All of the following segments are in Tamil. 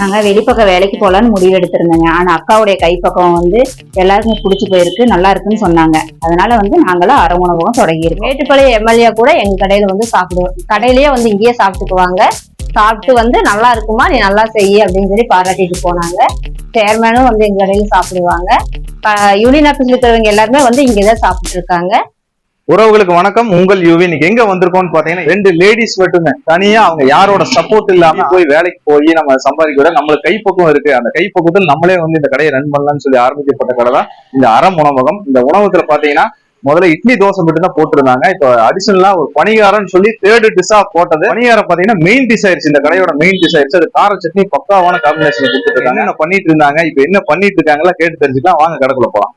நாங்க வெளிப்பக்கம் வேலைக்கு போலான்னு முடிவு எடுத்திருந்தேங்க. ஆனா அக்காவுடைய கைப்பக்கம் வந்து எல்லாருக்குமே பிடிச்சி போயிருக்கு நல்லா இருக்குன்னு சொன்னாங்க. அதனால வந்து நாங்களும் அரை உணவகம் தொடங்கியிருக்கோம். மேட்டுப்பாளையம் எம்எல்ஏ கூட எங்க கடையில வந்து சாப்பிடுவோம் கடையிலேயே வந்து இங்கேயே சாப்பிட்டுக்குவாங்க. சாப்பிட்டு வந்து நல்லா இருக்குமா நீ நல்லா செய்ய அப்படின்னு சொல்லி பாராட்டிட்டு போனாங்க. சேர்மேனும் வந்து எங்க கடையில சாப்பிடுவாங்க. யூனியன் ஆஃபீஸ்ல இருக்கிறவங்க எல்லாருமே வந்து இங்கதான் சாப்பிட்டு இருக்காங்க உறவுகளுக்கு வணக்கம். உங்கள் யூவி இன்னைக்கு எங்க வந்திருக்கோம்னு பாத்தீங்கன்னா ரெண்டு லேடிஸ் மட்டுங்க. தனியா அவங்க யாரோட சப்போர்ட் இல்லாம போய் வேலைக்கு போய் நம்ம சம்பாதிக்க விட நம்மளுக்கு கைப்பக்குவம் இருக்கு. அந்த கைப்பக்கத்தில் நம்மளே வந்து இந்த கடையை ரன் பண்ணலாம்னு சொல்லி ஆரம்பிக்கப்பட்ட கடை தான் இந்த அறம் உணவகம். இந்த உணவகத்துல பாத்தீங்கன்னா முதல்ல இட்லி தோசை மட்டும் தான் போட்டிருந்தாங்க. இப்போ அடிஷனலா ஒரு பணிகாரம்னு சொல்லி தேர்டு டிஷ்ஷா போட்டது. பணிகாரம் பாத்தீங்கன்னா மெயின் டிஷ் ஆயிருச்சு இந்த கடையோட மெயின் டிஷ் ஆயிருச்சு அது கார சட்னி பக்காவான காம்பினேஷன் கொடுத்துட்டு இருக்காங்க என்ன பண்ணிட்டு இருந்தாங்க? இப்போ என்ன பண்ணிட்டு இருக்காங்களா கேட்டு தெரிஞ்சுக்கலாம். வாங்க கடைக்குள்ள போலாம்.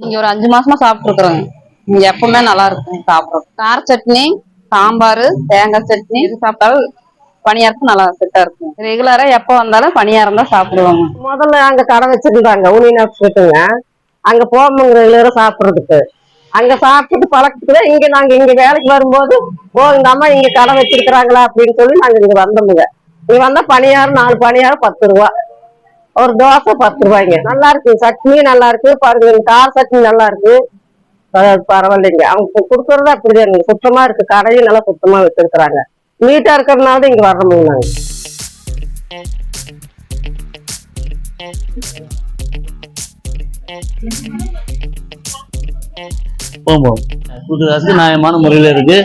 இங்க ஒரு அஞ்சு மாசமா சாப்பிட்டுருக்குறோங்க இங்க எப்பவுமே நல்லா இருக்கும் சாப்பிடுறோம் கார சட்னி சாம்பார் தேங்காய் சட்னி இது சாப்பிட்டாலும் பணியாரம் நல்லா செட்டா இருக்கும். ரெகுலரா எப்ப வந்தாலும் பணியாரம் தான் சாப்பிடுவாங்க முதல்ல அங்க கடை வச்சிருந்தாங்க யூனியன் ஆஃபீஸ்க்குங்க அங்க போவோங்க ரெகுலரா சாப்பிடுறதுக்கு. அங்க சாப்பிட்டு பழக்கத்துல இங்க நாங்க இங்க வேலைக்கு வரும்போது ஓ இந்த அம்மா இங்க கடை வச்சிருக்கிறாங்களா அப்படின்னு சொல்லி நாங்க இங்க வந்தோமுங்க. இங்க வந்தா பணியாரம் நாலு பணியாரம் பத்து ரூபா. ஒரு தோசை பத்து ரூபாய்ங்க நல்லா இருக்கு சட்னி நல்லா இருக்கு பாருங்க கார் சட்னி நல்லா இருக்கு பரவாயில்லைங்க. அவங்க கொடுக்கறது அப்படிதான் சுத்தமா இருக்கு. கடையும் நல்லா சுத்தமா வச்சிருக்கிறாங்க. நீட்டா இருக்கிறதுனால தான் இங்க வர்றோமுங்க நாங்க போகும்போது புது நியாயமான முறையில் இருக்கு.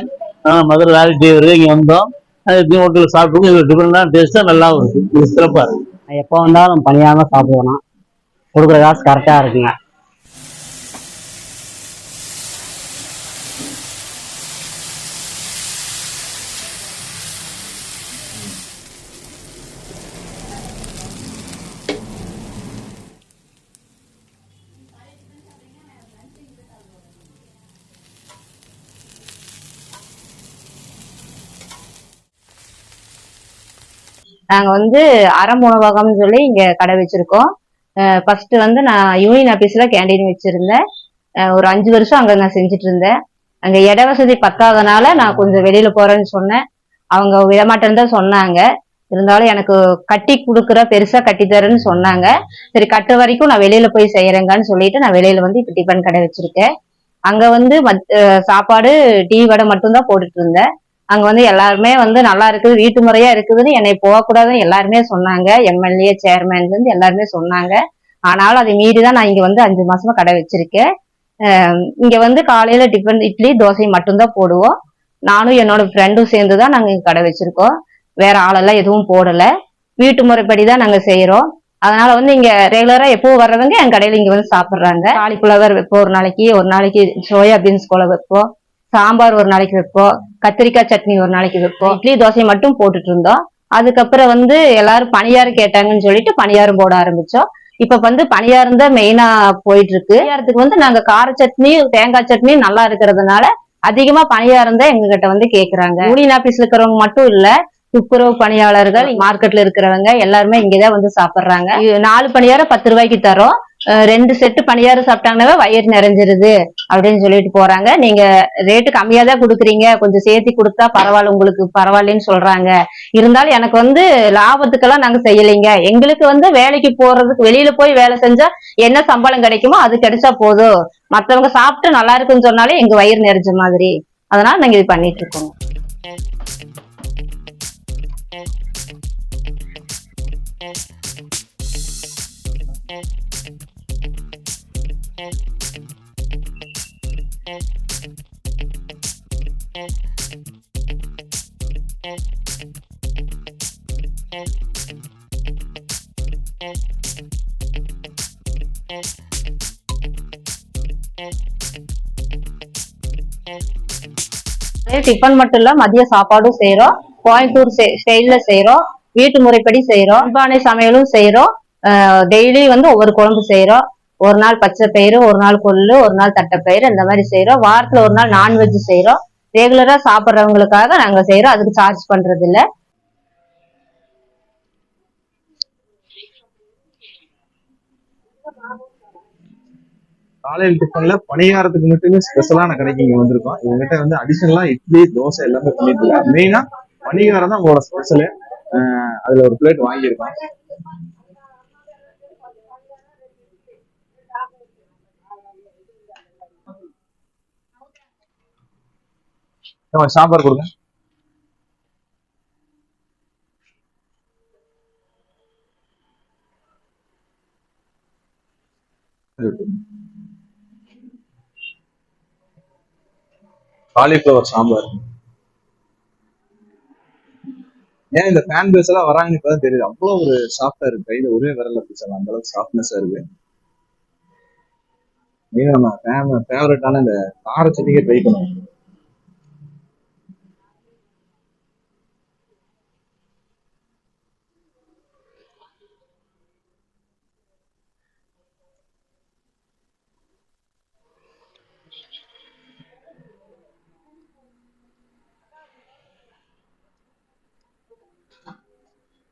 ஆனால் மதுரை வேலை டீ இருக்கு இங்கே வந்தோம். ஹோட்டலில் சாப்பிட்டு இது டிஃபரெண்டான டேஸ்ட்டாக நல்லாவும் இருக்கு. இது சிறப்பாக இருக்கு. எப்போ வந்தாலும் பணியாரம் சாப்பிடுவோம் கொடுக்குற காசு கரெக்டாக இருக்குங்க. நாங்க வந்து அறம் உணவகம்னு சொல்லி இங்க கடை வச்சிருக்கோம். ஃபர்ஸ்ட் வந்து நான் யூனியன் ஆபீஸ்ல கேண்டீன் வச்சிருந்தேன். ஒரு அஞ்சு வருஷம் அங்க நான் செஞ்சுட்டு இருந்தேன். அங்க இட வசதி பத்தாதனால நான் கொஞ்சம் வெளியில போறேன்னு சொன்னேன். அவங்க விடமாட்டேன்னு தான் சொன்னாங்க. இருந்தாலும் எனக்கு கட்டி கொடுக்குற பெருசா கட்டி தரேன்னு சொன்னாங்க. சரி கட்டு வரைக்கும் நான் வெளியில போய் செய்யறேங்கன்னு சொல்லிட்டு நான் வெளியில வந்து இப்ப டிஃபன் கடை வச்சிருக்கேன். அங்க வந்து மத்- சாப்பாடு டீ வடை மட்டும்தான் போட்டுட்டு இருந்தேன். அங்க வந்து எல்லாருமே வந்து நல்லா இருக்குது வீட்டு முறையா இருக்குதுன்னு என்னை போகக்கூடாதுன்னு எல்லாருமே சொன்னாங்க. எம்எல்ஏ சேர்மேன்ல இருந்து எல்லாருமே சொன்னாங்க. ஆனாலும் அதை மீறி தான் நான் இங்க வந்து அஞ்சு மாசமா கடை வச்சிருக்கேன். இங்க வந்து காலையில டிஃபன் இட்லி தோசை மட்டும்தான் போடுவோம். நானும் என்னோட ஃப்ரெண்டும் சேர்ந்து தான் நாங்க இங்க கடை வச்சிருக்கோம். வேற ஆளெல்லாம் எதுவும் போடல. வீட்டு முறைப்படி தான் நாங்க செய்யறோம் அதனால வந்து இங்க ரெகுலரா எப்போ வர்றவங்க என் கடையில இங்க வந்து சாப்பிடுறாங்க. காலிஃபிளவர் வைப்போம் ஒரு நாளைக்கு ஒரு நாளைக்கு சோயா பீன்ஸ் கோல வைப்போம். சாம்பார் ஒரு நாளைக்கு வைப்போம். கத்திரிக்காய் சட்னி ஒரு நாளைக்கு வைப்போம். இட்லி தோசை மட்டும் போட்டுட்டு இருந்தோம். அதுக்கப்புறம் வந்து எல்லாரும் பணியாரம் கேட்டாங்கன்னு சொல்லிட்டு பணியாரம் போட ஆரம்பிச்சோம். இப்ப வந்து பணியாரம் தான் மெயினா போயிட்டு இருக்கு பணியாரத்துக்கு வந்து நாங்க கார சட்னி தேங்காய் சட்னி நல்லா இருக்கிறதுனால அதிகமா பணியாரம் தான் எங்க கிட்ட வந்து கேக்குறாங்க. யூனியன் ஆபீஸ்ல இருக்கிறவங்க மட்டும் இல்ல துப்புரவு பணியாளர்கள் மார்க்கெட்ல இருக்கிறவங்க எல்லாருமே இங்கதான் வந்து சாப்பிடுறாங்க. நாலு பணியாரம் பத்து ரூபாய்க்கு தரோம். ரெண்டு செட்டு பணியாரம் சாப்பிட்டாங்கனாவே வயிறு நிறைஞ்சிருது அப்படின்னு சொல்லிட்டு போறாங்க. நீங்க ரேட்டு கம்மியா தான் கொடுக்குறீங்க. கொஞ்சம் சேர்த்து கொடுத்தா பரவாயில்ல உங்களுக்கு பரவாயில்லன்னு சொல்றாங்க. இருந்தாலும் எனக்கு வந்து லாபத்துக்கெல்லாம் நாங்க செய்யலைங்க. எங்களுக்கு வந்து வேலைக்கு போறதுக்கு வெளியில போய் வேலை செஞ்சா என்ன சம்பளம் கிடைக்குமோ அது கிடைச்சா போதும். மத்தவங்க சாப்பிட்டு நல்லா இருக்குன்னு சொன்னாலே எங்க வயிறு நிறைஞ்ச மாதிரி. அதனால நாங்க இது பண்ணிட்டு இருக்கோம் டிஃபன் மட்டும் இல்ல மதிய சாப்பாடும் செய்யறோம் கோயம்புத்தூர் ஸ்டைல்ல செய்யறோம் வீட்டு முறைப்படி செய்யறோம் பானை சமையலும் செய்யறோம் டெய்லி வந்து ஒவ்வொரு குழம்பு செய்யறோம் ஒரு நாள் பச்சை பயிறு ஒரு நாள் கொள்ளு ஒரு நாள் தட்டைப்பயிறு இந்த மாதிரி செய்யறோம் வாரத்துல ஒரு நாள் நான்வெஜ் செய்யறோம் ரெகுலரா சாப்பிட்றவங்களுக்காக நாங்க செய்யறோம் அதுக்கு சார்ஜ் பண்றது இல்லை காலையில் டிஃபன்ல பணியாரத்துக்கு மட்டுமே ஸ்பெஷலான கடைக்கு இங்க வந்திருக்கோம். இவங்ககிட்ட வந்து அடிஷனலா இட்லி தோசை எல்லாமே பண்ணிட்டு இருக்காங்க மெயினா பணியாரம் தான் உங்களோட ஸ்பெஷலு அதுல ஒரு பிளேட் வாங்கியிருக்கோம். சாம்பார் கொடுங்க. காலிஃப்ளவர் சாம்பார். ஏன் இந்த ஃபேன் பேஸ் எல்லாம் வராங்கன்னு இப்பதான் தெரியுது. அவ்வளவு ஒரு சாஃப்டா இருக்கு. கையில ஒரே விரல பிடிச்சலாம் அந்த அளவுக்கு சாஃப்ட்னஸா இருக்கு. மெயினா நம்ம ஃபேவரட்டான இந்த கார சட்னிக்கே ட்ரை பண்ணுவோம்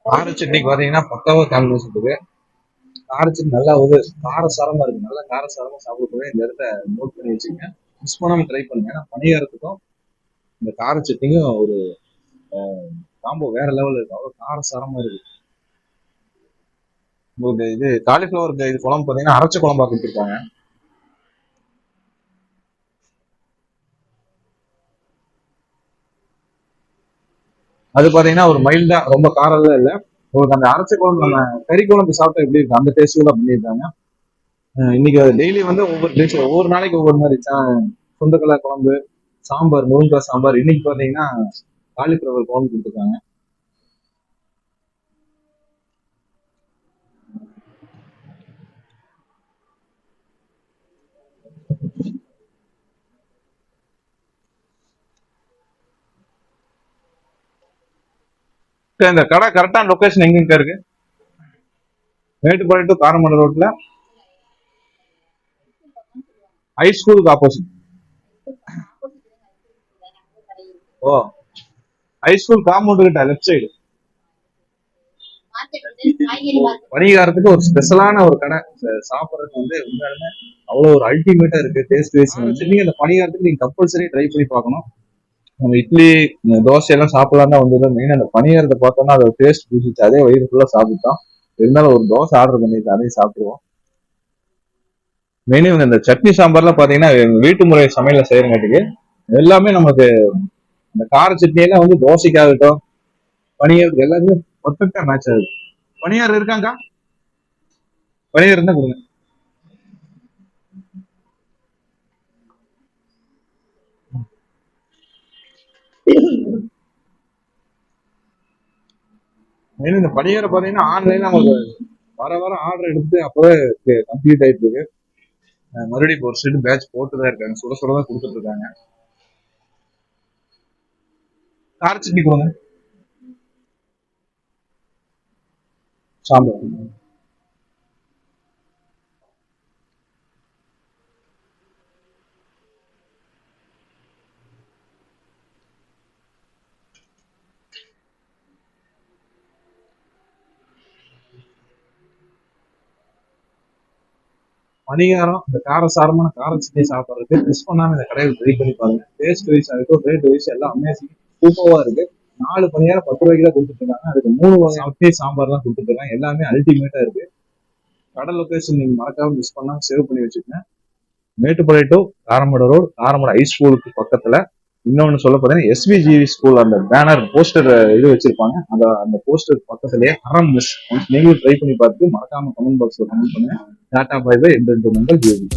கார சட்னிக்கு பாத்தீங்கன்னா பக்காவா காம்பினேஷன் இருக்கு கார சட்னி நல்லா ஒரு காரசாரமா இருக்கு. நல்லா காரசாரமா சாப்பிடக்கூடிய இந்த இடத்த நோட் பண்ணி வச்சுங்க மிஸ் பண்ணாம ட்ரை பண்ணுங்க. ஏன்னா பணியாரத்துக்கும் இந்த கார சட்னிக்கும் ஒரு காம்போ வேற லெவலில் இருக்கு. அவ்வளவு காரசாரமா இருக்கு. உங்களுக்கு இது காலிஃபிளவர் இது குழம்பு பாத்தீங்கன்னா அரைச்ச குழம்பா கொடுத்துருக்காங்க அது பாத்தீங்கன்னா ஒரு மைல்டா ரொம்ப காரம் இல்லை. உங்களுக்கு அந்த அரைச்ச குழம்பு நம்ம கறி குழம்பு சாப்பிட்டா எப்படி இருக்கு? அந்த டேஸ்ட் தான் பண்ணியிருக்காங்க. இன்னைக்கு டெய்லி வந்து ஒவ்வொரு டிஷ் ஒவ்வொரு நாளைக்கு ஒவ்வொரு மாதிரி சொந்தக்கலா குழம்பு சாம்பார் முருங்கா சாம்பார் இன்னைக்கு பாத்தீங்கன்னா காலிஃபிளவர் குழம்பு கொடுத்துருக்காங்க. இந்த கடை கரெக்டான லொக்கேஷன் எங்க இருக்கு மேட்டுப்பாளையம் டு காரமடை ரோட்ல ஹை ஸ்கூலுக்கு ஆப்போசிட் ஓ ஹை ஸ்கூல் காம்பவுண்ட் கிட்ட லெஃப்ட் சைடு வணிகாரத்துக்கு ஒரு ஸ்பெஷலான ஒரு கடை. சாப்பிட்றதுக்கு வந்து உண்மையாலுமே அவ்வளவு ஒரு அல்டிமேட்டா இருக்கு டேஸ்ட் வைஸ் வந்து நீங்க அந்த பணிகாரத்துக்கு நீங்க கம்பல்சரி ட்ரை பண்ணி பார்க்கணும். நம்ம இட்லி இந்த தோசை எல்லாம் சாப்பிடலாம் தான் வந்தது மெயின் அந்த பணியாரத்தை பார்த்தோம்னா அதோட டேஸ்ட் பிடிச்சிச்சு அதே வயிறு ஃபுல்லா சாப்பிட்டோம். இருந்தாலும் ஒரு தோசை ஆர்டர் பண்ணிட்டு அதையும் சாப்பிடுவோம். மெயின் இவங்க இந்த சட்னி சாம்பார்லாம் பாத்தீங்கன்னா வீட்டு முறை சமையல செய்யறங்காட்டுக்கு எல்லாமே நமக்கு இந்த கார சட்னி எல்லாம் வந்து தோசைக்காகட்டும் பணியாரத்துக்கு எல்லாமே பர்ஃபெக்டா மேட்ச் ஆகுது. பணியார் இருக்காங்க பணியார் இருந்தா கொடுங்க. இந்த பணியாரம் பாத்தீங்கன்னா ஆன்லைன்ல நமக்கு வர வர ஆர்டர் எடுத்து அப்போவே கம்ப்ளீட் ஆயிட்டு இருக்கு. மறுபடியும் இப்போ ஒரு சைடு பேட்ச் போட்டு தான் இருக்காங்க. சுட சுட தான் கொடுத்துட்டு இருக்காங்க. கார சட்னி கொடுங்க சாம்பார். பணிகாரம் இந்த காரசாரமான கார சிட்டி சாப்பிட்றதுக்கு மிஸ் பண்ணாம இந்த கடையில் ட்ரை பண்ணி பாருங்க. டேஸ்ட் வைஸ் இருக்கும் ரேட் வைஸ் எல்லாம் அமேசிங் சூப்பரா இருக்கு. நாலு பணியாரம் பத்து ரூபாய்க்கு தான் கொடுத்துட்டு இருக்காங்க. அதுக்கு மூணு வகை சாம்பார் தான் கொடுத்துட்டு இருக்காங்க. எல்லாமே அல்டிமேட்டா இருக்கு. கடை லொக்கேஷன் நீங்க மறக்காம மிஸ் பண்ணாம சேவ் பண்ணி வச்சுக்கோங்க. Mettupalayam to Karamadai road Karamadai high ஸ்கூலுக்கு பக்கத்துல இன்னொன்னு சொல்ல பார்த்தீங்கன்னா எஸ்பிஜிவி ஸ்கூல் அந்த பேனர் போஸ்டர் இது வச்சிருப்பாங்க. அந்த அந்த போஸ்டர் பக்கத்துலயே ஹரம் மிஸ் நீங்களும் ட்ரை பண்ணி பார்த்து மறக்காம கமெண்ட் பாக்ஸ்ல கமெண்ட் பண்ணுங்க. டாடா பை பை எந்த மங்கள் யோகி